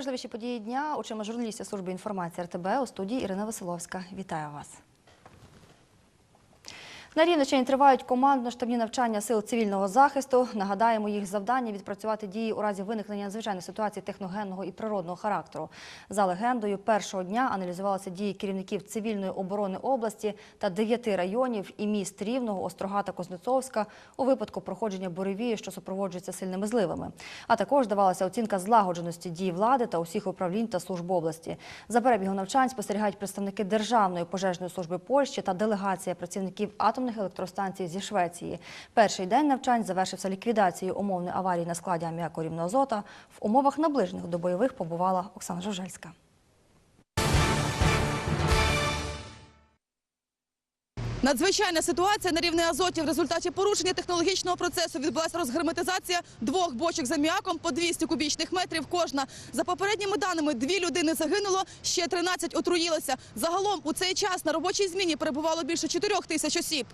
Найважливіші події дня очима журналістів служби інформації РТБ у студії Ірина Василовська. Вітаю вас. На Рівненщині тривають командно-штабні навчання сил цивільного захисту. Нагадаємо, їх завдання відпрацювати дії у разі виникнення надзвичайних ситуацій техногенного і природного характеру. За легендою, першого дня аналізувалися дії керівників цивільної оборони області та дев'яти районів і міст Рівного, Острога та Кузнецовська у випадку проходження буревії, що супроводжується сильними зливами. А також давалася оцінка злагодженості дій влади та усіх управлінь та служб області. За перебігом навчань спостерігають представники Державної пожежної служби Польщі та делегація працівників атомних електростанцій зі Швеції. Перший день навчань завершився ліквідацією умовної аварії на складі аміаку азота. В умовах наближених до бойових побувала Оксана Жужельська. Надзвичайна ситуація на рівні Азоті. В результаті порушення технологічного процесу відбулася розгерметизація двох бочок з аміаком по 200 кубічних метрів кожна. За попередніми даними, дві людини загинуло, ще 13 отруїлися. Загалом у цей час на робочій зміні перебувало більше 4 тисяч осіб.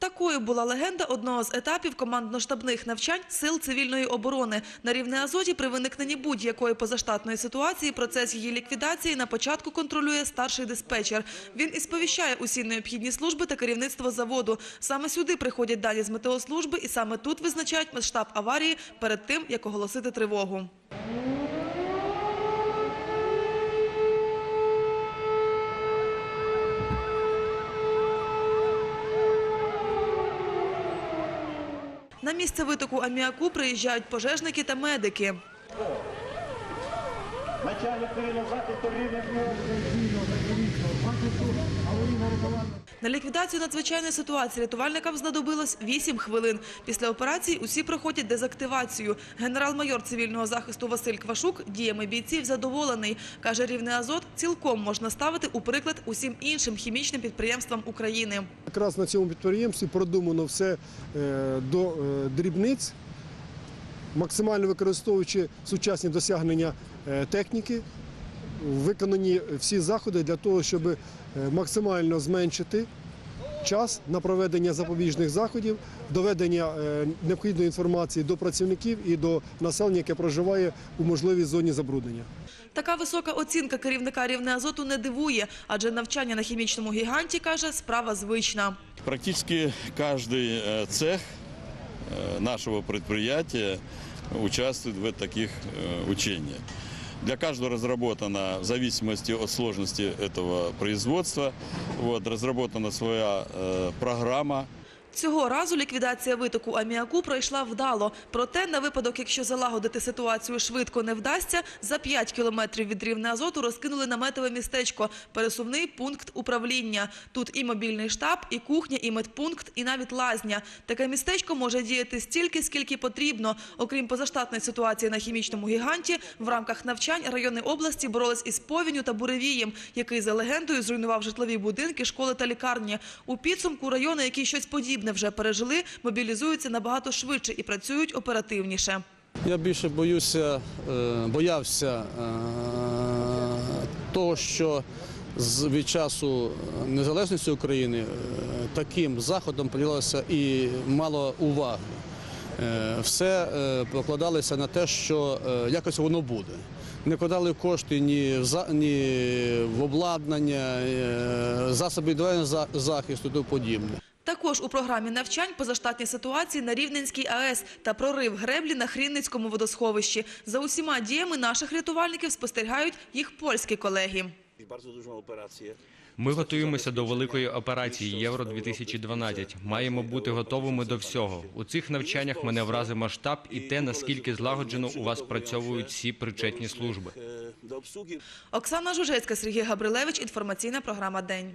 Такою була легенда одного з етапів командно-штабних навчань сил цивільної оборони. На рівні Азоті при виникненні будь-якої позаштатної ситуації процес її ліквідації на початку контролює старший диспетчер. Він і сповіщає усі необхідні служби та керівництво заводу. Саме сюди приходять дані з метеослужби і саме тут визначають масштаб аварії перед тим, як оголосити тривогу. Місце витоку аміаку приїжджають пожежники та медики. Начальник захисту Рівненського. На ліквідацію надзвичайної ситуації рятувальникам знадобилось 8 хвилин. Після операції усі проходять дезактивацію. Генерал-майор цивільного захисту Василь Квашук діями бійців задоволений. Каже, рівний азот цілком можна ставити у приклад усім іншим хімічним підприємствам України. Якраз на цьому підприємстві продумано все е, до е, дрібниць, максимально використовуючи сучасні досягнення е, техніки, виконані всі заходи для того, щоб е, максимально зменшити час на проведення запобіжних заходів, доведення е, необхідної інформації до працівників і до населення, яке проживає у можливій зоні забруднення. Така висока оцінка керівника рівне азоту не дивує, адже навчання на хімічному гіганті, каже, справа звична. Практически каждый э, цех э, нашего предприятия участвует в таких э, учениях. Для каждого разработана, в зависимости от сложности этого производства, вот, разработана своя э, программа, Цього разу ліквідація витоку аміаку пройшла вдало. Проте, на випадок, якщо залагодити ситуацію швидко не вдасться, за 5 кілометрів від рівня азоту розкинули наметове містечко – пересувний пункт управління. Тут і мобільний штаб, і кухня, і медпункт, і навіть лазня. Таке містечко може діяти стільки, скільки потрібно. Окрім позаштатної ситуації на хімічному гіганті, в рамках навчань райони області боролись із повінню та буревієм, який за легендою зруйнував житлові будинки, школи та лікарні. У підсумку райони, які щось подібне вже пережили, мобілізуються набагато швидше і працюють оперативніше. Я більше боюся, е, боявся е, того, що від часу незалежності України е, таким заходом поділилося і мало уваги. Все покладалося на те, що якось воно буде. Не вкладали кошти ні в ні в обладнання, засоби індивідуального за- захисту тому подібне. Також у програмі навчань позаштатні ситуації на Рівненській АЕС та прорив греблі на Хрінницькому водосховищі. За усіма діями наших рятувальників спостерігають їх польські колеги. Ми готуємося до великої операції Євро 2012 Маємо бути готовими до всього. У цих навчаннях мене вразив масштаб і те, наскільки злагоджено у вас працьовують всі причетні служби. Оксана Жужецька, Сергій Габрилевич. Інформаційна програма День.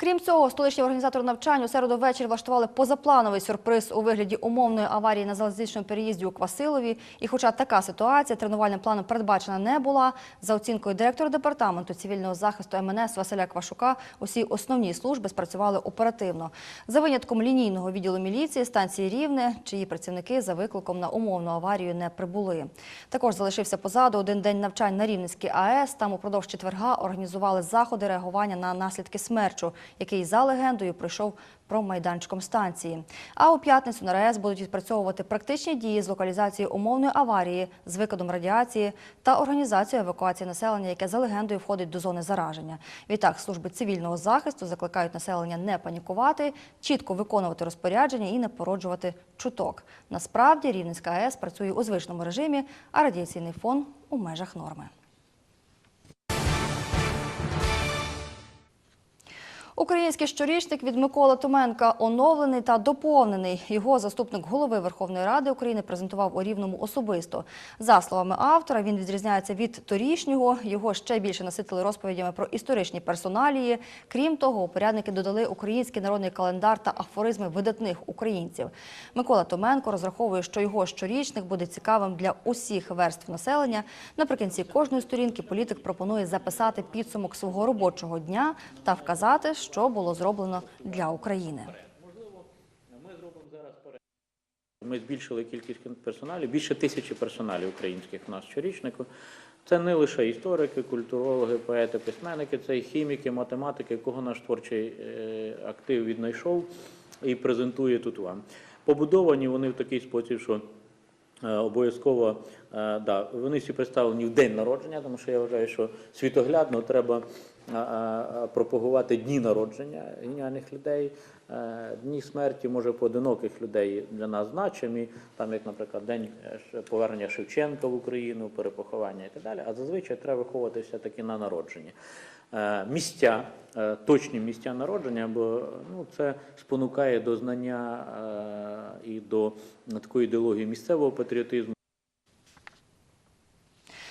Крім цього, столичні організатори навчань у середу ввечері влаштували позаплановий сюрприз у вигляді умовної аварії на залізничному переїзді у Квасилові. І хоча така ситуація тренувальним планом передбачена не була, за оцінкою директора департаменту цивільного захисту МНС Василя Квашука, усі основні служби спрацювали оперативно. За винятком лінійного відділу міліції станції Рівне, чиї працівники за викликом на умовну аварію не прибули. Також залишився позаду один день навчань на Рівненській АЕС. Там упродовж четверга організували заходи реагування на наслідки смерчу, який за легендою пройшов промайданчиком станції. А у п'ятницю на РАЕС будуть відпрацьовувати практичні дії з локалізації умовної аварії з викидом радіації та організацією евакуації населення, яке за легендою входить до зони зараження. Відтак служби цивільного захисту закликають населення не панікувати, чітко виконувати розпорядження і не породжувати чуток. Насправді Рівненська АЕС працює у звичному режимі, а радіаційний фон у межах норми. Український щорічник від Миколи Томенка оновлений та доповнений. Його заступник голови Верховної Ради України презентував у Рівному особисто. За словами автора, він відрізняється від торішнього. Його ще більше наситили розповідями про історичні персоналії. Крім того, упорядники додали український народний календар та афоризми видатних українців. Микола Томенко розраховує, що його щорічник буде цікавим для усіх верств населення. Наприкінці кожної сторінки політик пропонує записати підсумок свого робочого дня та вказати, що було зроблено для України. Ми збільшили кількість персоналів, більше тисячі персоналів українських у нас щорічнику. Це не лише історики, культурологи, поети, письменники, це і хіміки, математики, кого наш творчий е, актив віднайшов і презентує тут вам. Побудовані вони в такий спосіб, що Обов'язково е, да, вони всі представлені в день народження, тому що я вважаю, що світоглядно треба е, е, пропагувати дні народження геніальних людей, Е, дні смерті, може, поодиноких людей для нас значимі, там як, наприклад, день е, повернення Шевченка в Україну, перепоховання і так далі. А зазвичай треба виховувати все-таки на народження. Е, Місця, е, точні місця народження, бо ну, це спонукає до знання е, і до такої ідеології місцевого патріотизму.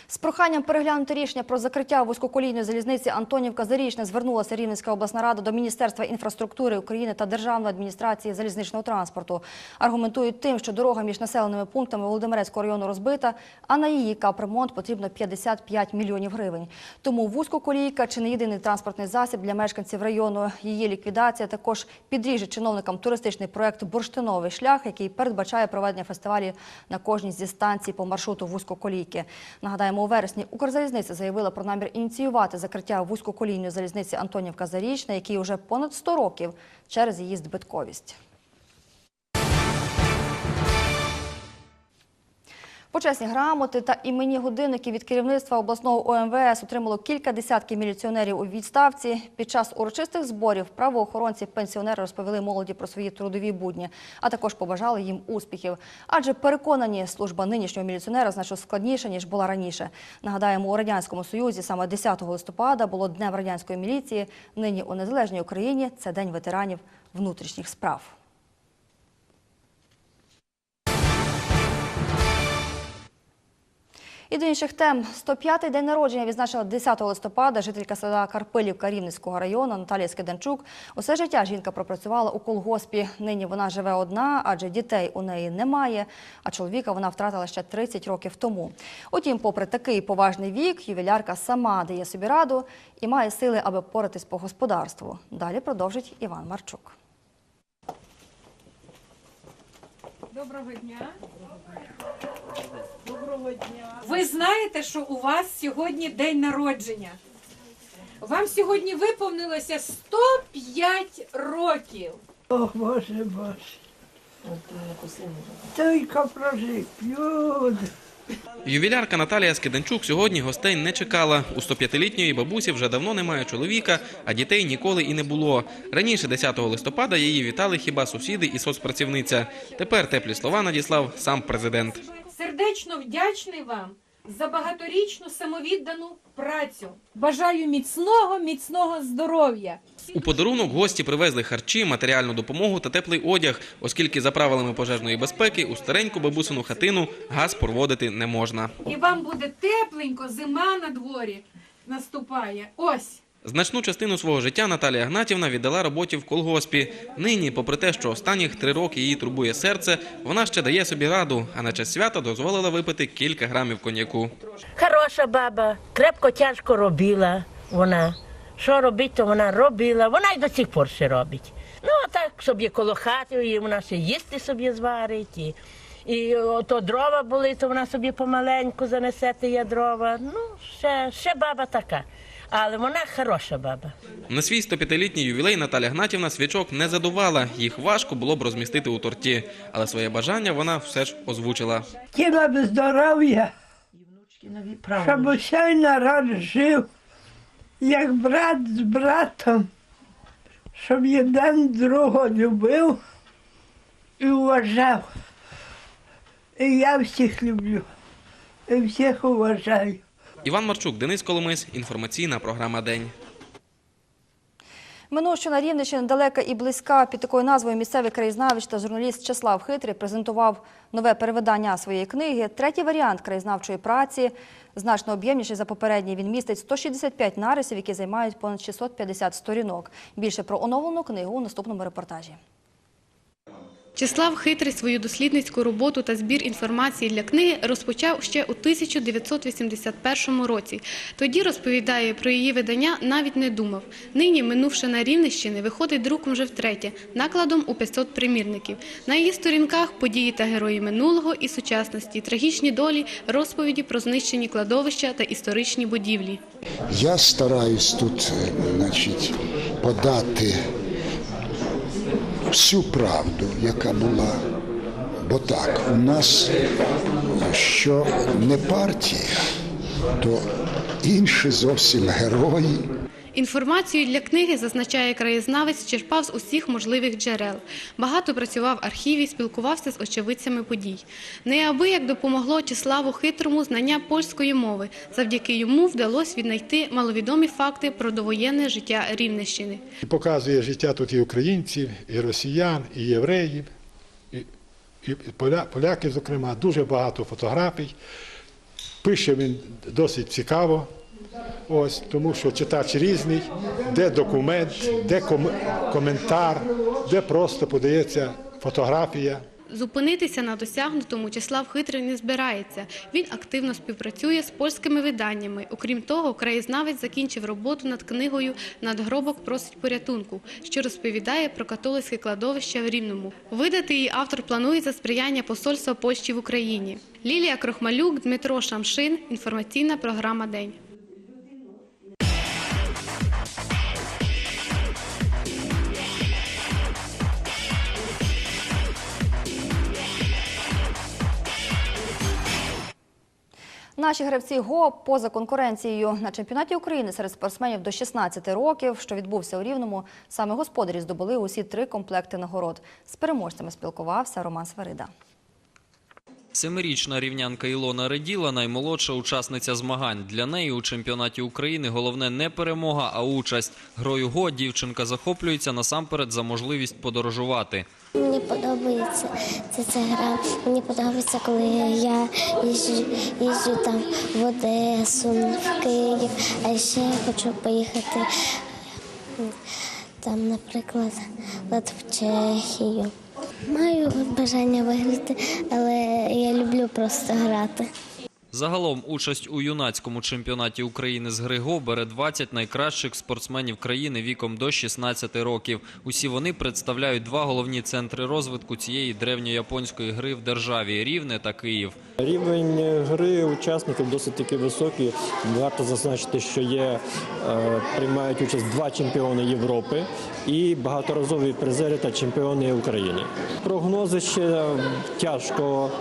З проханням переглянути рішення про закриття вузькоколійної залізниці Антонівка Зарічне звернулася Рівненська обласна рада до Міністерства інфраструктури України та Державної адміністрації залізничного транспорту. Аргументують тим, що дорога між населеними пунктами Володимирецького району розбита, а на її капремонт потрібно 55 мільйонів гривень. Тому вузькоколійка чи не єдиний транспортний засіб для мешканців району. Її ліквідація також підріже чиновникам туристичний проект Бурштиновий шлях, який передбачає проведення фестивалів на кожній зі станцій по маршруту вузькоколійки. Нагадаємо, у вересні Укрзалізниця заявила про намір ініціювати закриття вузькоколійної залізниці Антонівка Зарічна, який уже понад 100 років через її збитковість. Почесні грамоти та іменні годинники від керівництва обласного ОМВС отримало кілька десятків міліціонерів у відставці. Під час урочистих зборів правоохоронці пенсіонери розповіли молоді про свої трудові будні, а також побажали їм успіхів. Адже переконані, служба нинішнього міліціонера значно складніша ніж була раніше. Нагадаємо, у радянському союзі саме 10 листопада було днем радянської міліції. Нині у незалежній Україні це день ветеранів внутрішніх справ. І до інших тем. 105-й день народження відзначила 10 листопада жителька села Карпилівка Рівненського району Наталія Скиденчук. Усе життя жінка пропрацювала у колгоспі. Нині вона живе одна, адже дітей у неї немає, а чоловіка вона втратила ще 30 років тому. Утім, попри такий поважний вік, ювілярка сама дає собі раду і має сили, аби поратись по господарству. Далі продовжить Іван Марчук. Доброго дня. Доброго дня. Ви знаєте, що у вас сьогодні день народження. Вам сьогодні виповнилося 105 років. О, Боже, Боже. Тільки прожив. Ювілярка Наталія Скиданчук сьогодні гостей не чекала. У 105-літньої бабусі вже давно немає чоловіка, а дітей ніколи і не було. Раніше, 10 листопада, її вітали хіба сусіди і соцпрацівниця. Тепер теплі слова надіслав сам президент. Сердечно вдячний вам за багаторічну самовіддану працю. Бажаю міцного, міцного здоров'я. У подарунок гості привезли харчі, матеріальну допомогу та теплий одяг, оскільки за правилами пожежної безпеки у стареньку бабусину хатину газ проводити не можна. І вам буде тепленько, зима на дворі наступає. Ось. Значну частину свого життя Наталія Гнатівна віддала роботі в колгоспі. Нині, попри те, що останніх три роки її турбує серце, вона ще дає собі раду, а на час свята дозволила випити кілька грамів коньяку. Хороша баба, крепко тяжко робила вона. Що робить, то вона робила. Вона й до сих пор ще робить. Ну, а так собі коло хати, вона ще їсти собі зварить. І, і ото дрова були, то вона собі помаленьку занесе ті дрова. Ну, ще, ще баба така. Але вона хороша баба. На свій 105-літній ювілей Наталя Гнатівна свічок не задувала. Їх важко було б розмістити у торті, але своє бажання вона все ж озвучила. Хотіла б здоров'я, щоб усей народ жив, як брат з братом, щоб один другого любив і вважав. І я всіх люблю, і всіх уважаю. Іван Марчук, Денис Коломис, інформаційна програма День. Минувщина Рівненщина далека і близька. Під такою назвою місцевий краєзнавич та журналіст Чеслав Хитрий презентував нове перевидання своєї книги. Третій варіант краєзнавчої праці, значно об'ємніший за попередній. Він містить 165 нарисів, які займають понад 650 сторінок. Більше про оновлену книгу у наступному репортажі. Числав Хитрий свою дослідницьку роботу та збір інформації для книги розпочав ще у 1981 році. Тоді, розповідає, про її видання навіть не думав. Нині, минувши на Рівненщини, виходить друком вже втретє, накладом у 500 примірників. На її сторінках події та герої минулого і сучасності, трагічні долі, розповіді про знищені кладовища та історичні будівлі. Я стараюсь тут е, значить, подати всю правду, яка була. Бо так, у нас що не партія, то інші зовсім герої. Інформацію для книги, зазначає краєзнавець, черпав з усіх можливих джерел. Багато працював в архіві, спілкувався з очевидцями подій. Неабияк допомогло Числаву Хитрому знання польської мови. Завдяки йому вдалося віднайти маловідомі факти про довоєнне життя Рівненщини. Показує життя тут і українців, і росіян, і євреїв, і, і поля, поляків, зокрема, дуже багато фотографій. Пише він досить цікаво, ось, тому що читач різний, де документ, де ком- коментар, де просто подається фотографія. Зупинитися на досягнутому Числав Хитрий не збирається. Він активно співпрацює з польськими виданнями. Окрім того, краєзнавець закінчив роботу над книгою «Надгробок просить порятунку», що розповідає про католицьке кладовище в Рівному. Видати її автор планує за сприяння посольства Польщі в Україні. Лілія Крохмалюк, Дмитро Шамшин. Інформаційна програма «День». Наші гравці ГО поза конкуренцією на чемпіонаті України серед спортсменів до 16 років, що відбувся у Рівному, саме господарі здобули усі три комплекти нагород. З переможцями спілкувався Роман Сварида. Семирічна рівнянка Ілона Реділа – наймолодша учасниця змагань. Для неї у чемпіонаті України головне не перемога, а участь. Грою ГО дівчинка захоплюється насамперед за можливість подорожувати. Мені подобається ця, ця гра. Мені подобається, коли я їжджу, їжджу там в Одесу, в Київ, а ще я хочу поїхати там, наприклад, в Чехію. Маю бажання виграти, але я люблю просто грати. Загалом участь у юнацькому чемпіонаті України з гри ГО бере 20 найкращих спортсменів країни віком до 16 років. Усі вони представляють два головні центри розвитку цієї древньояпонської гри в державі – Рівне та Київ. Рівень гри учасників досить таки високий. Варто зазначити, що є е, приймають участь два чемпіони Європи і багаторазові призери та чемпіони України. Прогнози ще тяжко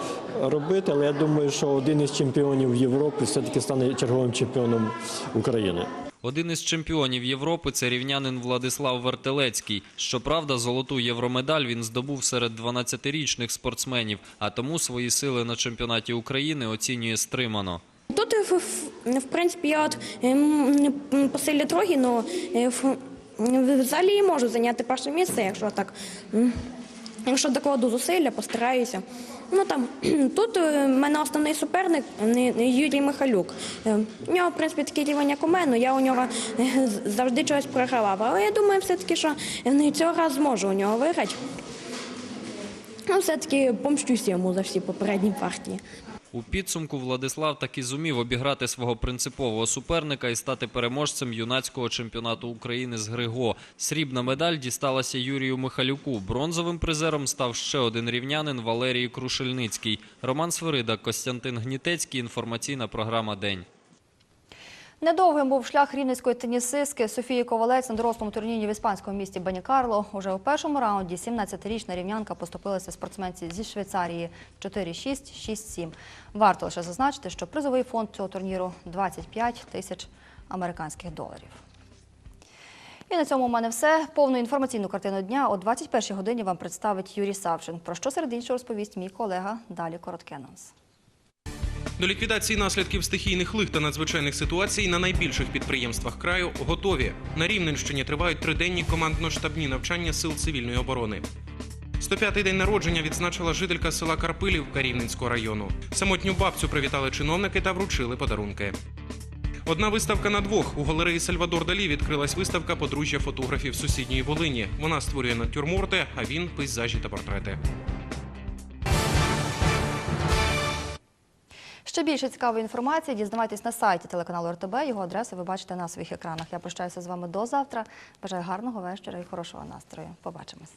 робити, але я думаю, що один із чемпіонів Європи все-таки стане черговим чемпіоном України. Один із чемпіонів Європи – це рівнянин Владислав Вертелецький. Щоправда, золоту євромедаль він здобув серед 12-річних спортсменів, а тому свої сили на чемпіонаті України оцінює стримано. Тут, в, в, принципі, я от м, по силі трохи, але в залі можу зайняти перше місце, якщо так. Якщо докладу зусилля, постараюся. Ну там тут у в мене основний суперник Юрій Михалюк. Е, У нього, в принципі, такий рівень, як у мене. Я у нього е, завжди чогось програвав. Але я думаю, все-таки, що е, цього разу зможу у нього виграти. Ну, все-таки помщуся йому за всі попередні партії. У підсумку Владислав таки зумів обіграти свого принципового суперника і стати переможцем юнацького чемпіонату України з Григо. Срібна медаль дісталася Юрію Михалюку. Бронзовим призером став ще один рівнянин Валерій Крушельницький. Роман Свирида, Костянтин Гнітецький. Інформаційна програма «День». Недовгим був шлях рівненської тенісистки Софії Ковалець на дорослому турнірі в іспанському місті Банікарло. Уже у першому раунді 17-річна рівнянка поступилася спортсменці зі Швейцарії 4-6, 6-7. Варто лише зазначити, що призовий фонд цього турніру 25 тисяч американських доларів. І на цьому у мене все. Повну інформаційну картину дня о 21-й годині вам представить Юрій Савчин. Про що серед іншого розповість мій колега. Далі короткий анонс. До ліквідації наслідків стихійних лих та надзвичайних ситуацій на найбільших підприємствах краю готові. На Рівненщині тривають триденні командно-штабні навчання сил цивільної оборони. 105-й день народження відзначила жителька села Карпилівка Рівненського району. Самотню бабцю привітали чиновники та вручили подарунки. Одна виставка на двох у галереї Сальвадор Далі відкрилась виставка подружжя фотографів сусідньої Волині. Вона створює натюрморти, а він пейзажі та портрети. Ще більше цікавої інформації дізнавайтесь на сайті телеканалу РТБ. Його адреси ви бачите на своїх екранах. Я прощаюся з вами до завтра. Бажаю гарного вечора і хорошого настрою. Побачимось.